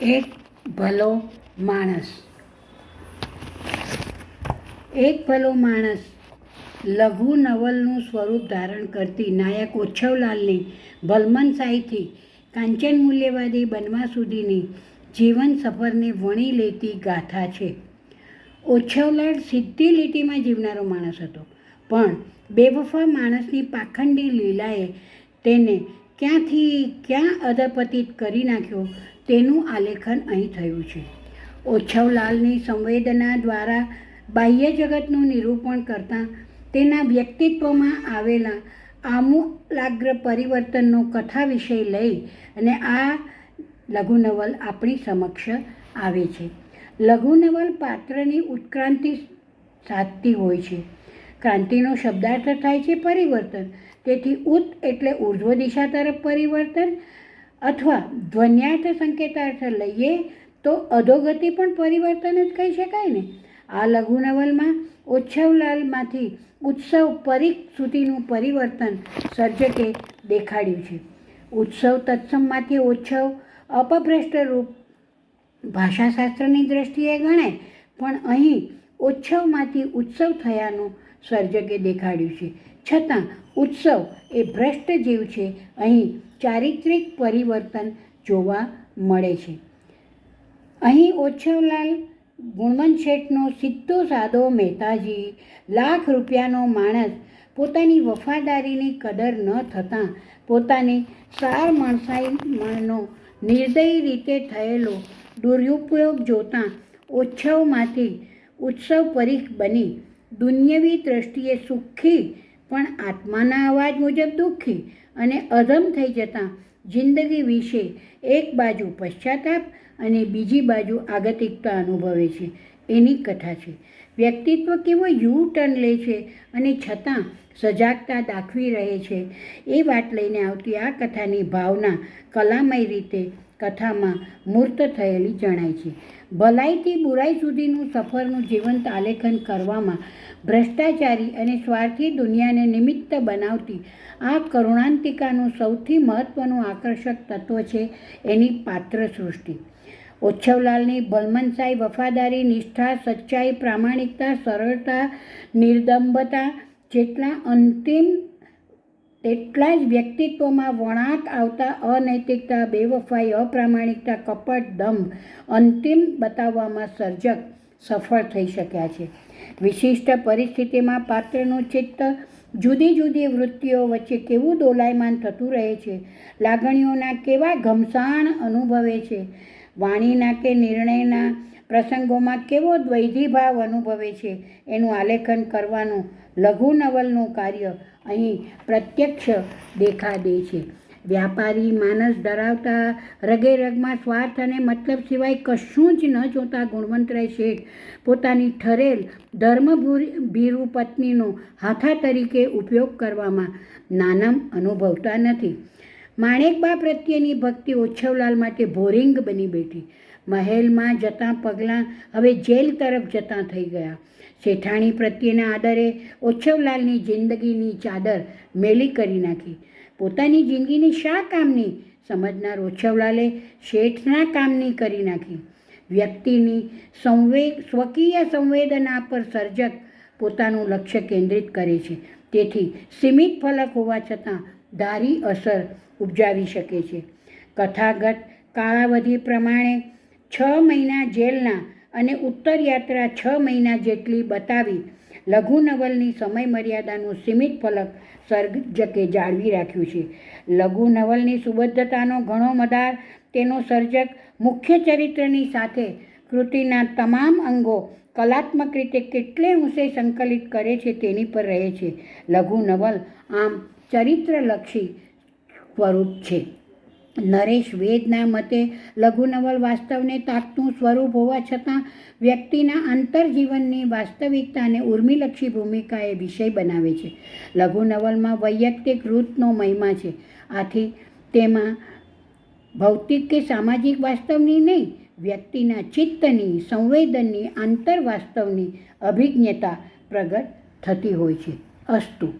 એક ભલો માણસ. એક ભલો માણસ લઘુ નવલનું સ્વરૂપ ધારણ કરતી નાયક ઓછવલાલની ભલમનસાઈથી કાંચન મૂલ્યવાદી બનવા સુધીની જીવન સફરને વણી લેતી ગાથા છે. ઓછવલાલ સીધી લીટીમાં જીવનારો માણસ હતો, પણ બેવફા માણસની પાખંડી લીલાએ તેને ક્યાંથી ક્યાં અધપતિત કરી નાખ્યો તેનું આલેખન અહીં થયું છે. ઓછવલાલની સંવેદના દ્વારા બાહ્ય જગતનું નિરૂપણ કરતાં તેના વ્યક્તિત્વમાં આવેલા આમૂલાગ્ર પરિવર્તનનો કથા વિષય લઈ અને આ લઘુનવલ આપણી સમક્ષ આવે છે. લઘુનવલ પાત્રની ઉત્ક્રાંતિ સાધતી હોય છે. ક્રાંતિનો શબ્દાર્થ થાય છે પરિવર્તન. તેથી ઉત એટલે ઉર્ધ્વ દિશા તરફ પરિવર્તન અથવા ધ્વન્યાર્થ સંકેતાર્થ લઈએ તો અધોગતિ પણ પરિવર્તન જ કહી શકાય ને. આ લઘુનવલમાં ઓછવલાલમાંથી ઉત્સવ પરિક સુધીનું પરિવર્તન સર્જકે દેખાડ્યું છે. ઉત્સવ તત્સમમાંથી ઓછવ અપભ્રષ્ટ રૂપ ભાષાશાસ્ત્રની દ્રષ્ટિએ ગણાય, પણ અહીં ઉત્સવમાંથી ઉત્સવ થયાનું સર્જકે દેખાડ્યું છે. છતાં, ઉત્સવ એ ભ્રષ્ટ જીવ છે. અહીં ચારિત્રિક પરિવર્તન જોવા મળે છે. અહીં ઓછવલાલ ગુણવંત શેઠનો સીધો સાદો મહેતાજી લાખ રૂપિયાનો માણસ પોતાની વફાદારીની કદર ન થતાં પોતાની સાર માણસાઈનો નિર્દયી રીતે થયેલો દુરુપયોગ જોતાં ઉત્સવમાંથી ઉત્સવ પરીખ બની દુન્યવી દ્રષ્ટિએ સુખી, પણ આત્માના અવાજ મુજબ દુઃખી અને અધમ થઈ જતાં જિંદગી વિશે એક બાજુ પશ્ચાતાપ અને બીજી બાજુ આગતિકતા અનુભવે છે. એની કથા છે. વ્યક્તિત્વ કેવો યુ ટર્ન લે છે અને છતાં સજાગતા દાખવી રહે છે. એ વાત લઈને આવતી આ કથાની ભાવના કલામય રીતે કથામાં મૂર્ત થયેલી જણાય છે. ભલાઈથી બુરાઈ સુધીનું સફરનું જીવંત આલેખન કરવામાં ભ્રષ્ટાચારી અને સ્વાર્થી દુનિયાને નિમિત્ત બનાવતી આ કરુણાંતિકાનું સૌથી મહત્ત્વનું આકર્ષક તત્વ છે એની પાત્ર સૃષ્ટિ. ઓછવલાલની બલમનસાઈ વફાદારી, નિષ્ઠા, સચ્ચાઈ, પ્રામાણિકતા, સરળતા, નિર્દંબતા જેટલા અંતિમ તેટલા જ વ્યક્તિત્વમાં વણાટ આવતા અનૈતિકતા, બેવફાઈ, અપ્રામાણિકતા, કપટ, દંભ અંતિમ બતાવવામાં સર્જક સફળ થઈ શક્યા છે. વિશિષ્ટ પરિસ્થિતિમાં પાત્રનું ચિત્ત જુદી જુદી વૃત્તિઓ વચ્ચે કેવું દોલાયમાન થતું રહે છે? લાગણીઓના કેવા ઘમસાણ અનુભવે છે? વાણીના કે નિર્ણયના પ્રસંગોમાં કેવો દ્વૈધી ભાવ અનુભવે છે એનું આલેખન કરવાનું લઘુ નવલનું કાર્ય અહીં પ્રત્યક્ષ દેખા દે છે. વ્યાપારી માનસ ધરાવતા રગે રગમાં સ્વાર્થ અને મતલબ સિવાય કશું જ ન જોતા ગુણવંતરાય શેઠ પોતાની ઠરેલ ભીરુ પત્નીનો હાથા તરીકે ઉપયોગ કરવામાં નાનમ અનુભવતા નથી. માણેકબા પ્રત્યેની ભક્તિ ઓછવલાલ માટે બોરિંગ બની બેઠી. મહેલમાં જતાં પગલાં હવે જેલ તરફ જતાં થઈ ગયા. શેઠાણી પ્રત્યેના આદરે ઓછવલાલની જિંદગીની ચાદર મેલી કરી નાખી. પોતાની જિંદગીની શા કામની? સમજનાર ઓછવલાલે શેઠના કામની કરી નાખી. વ્યક્તિની સંવેગ સ્વકીય સંવેદના પર સર્જક પોતાનું લક્ષ્ય કેન્દ્રિત કરે છે. તેથી સીમિત ફલક હોવા છતાં ધારી અસર ઉપજાવી શકે છે. કથાગત કાળાવધિ પ્રમાણે છ મહિના જેલના અને ઉત્તર યાત્રા છ મહિના જેટલી બતાવી લઘુ નવલની સમય મર્યાદાનું સીમિત ફલક સર્જકે જાળવી રાખ્યું છે. લઘુ નવલની સુબદ્ધતાનો ઘણો મદાર તેનો સર્જક મુખ્ય ચરિત્રની સાથે કૃતિના તમામ અંગો કલાત્મક રીતે કેટલે ઊંચે સંકલિત કરે છે તેની પર રહે છે. લઘુ નવલ આમ ચરિત્રલક્ષી સ્વરૂપ છે. નરેશ વેદના મતે લઘુનવલ વાસ્તવને તાકતું સ્વરૂપ હોવા છતાં વ્યક્તિના આંતરજીવનની વાસ્તવિકતાને ઉર્મિલક્ષી એ વિષય બનાવે છે. લઘુનવલમાં વૈયક્તિક વૃત્તનો મહિમા છે. આથી તેમાં ભૌતિક કે સામાજિક વાસ્તવની નહીં, વ્યક્તિના ચિત્તની, સંવેદનની આંતરવાસ્તવની અભિજ્ઞતા પ્રગટ થતી હોય છે. અસ્તુ